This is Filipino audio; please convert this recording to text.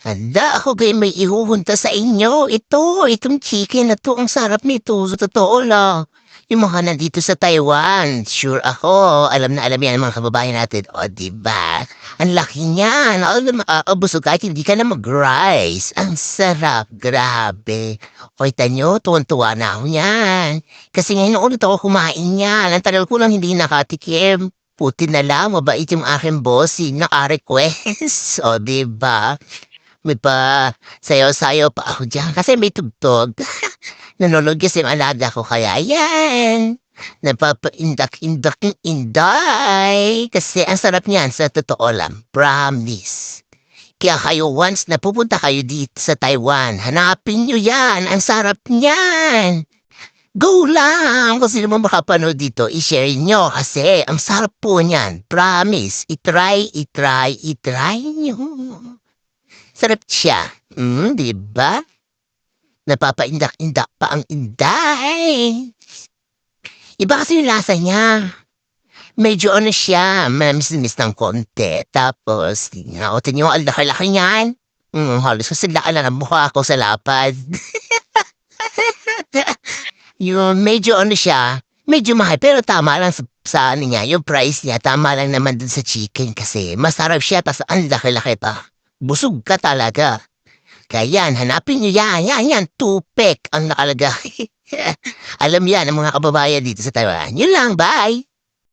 Handa ako kayo may ihuhunta sa inyo. Ito, itong chicken na to. Ang sarap nito. Sa totoo lang. Yung mga nandito sa Taiwan, sure ako, alam na alam yan mga kababayan natin. O, diba? Ang laki niyan. Alam, makakabusog kahit hindi ka na mag-rice. Ang sarap. Grabe. O, kita nyo, tuwan-tuwa na ako yan. Kasi ngayon ulit ako kumain yan. Ang tagal ko lang hindi nakatikim. Puti na lang, mabait yung aking bossing naka-request. O, diba? May pa sayo-sayo pa ako dyan kasi may tugtog. Nanonood kasi alaga ko kaya yan. Napapaindak-indak yung inday. Kasi ang sarap niyan sa totoo lang. Promise. Kaya kayo once na pupunta kayo dito sa Taiwan, hanapin nyo yan. Ang sarap niyan. Go lang! Kung sino mo makapanood dito, i-share nyo kasi ang sarap po niyan. Promise. I-try, i-try, i-try nyo. Sarap siya. Hmm, di ba? Napapaindak-indak pa ang inday. Iba kasi yung lasa niya. Medyo ano siya, mamis-mis ng konti. Tapos, naotin yung ang laki-laki niyan. Hmm, halos kasi laki lang ang mukha ko sa lapad. yung medyo ano siya, medyo mahal. Pero tama lang sa, sa ano niya, yung price niya, tama lang naman dun sa chicken kasi masarap siya, tas ang laki-laki pa. Busog ka talaga. Kaya yan, hanapin nyo yan, yan, yan, tupek ang nakalagay. Alam yan ng mga kababayan dito sa Taiwan. Yun lang, bye!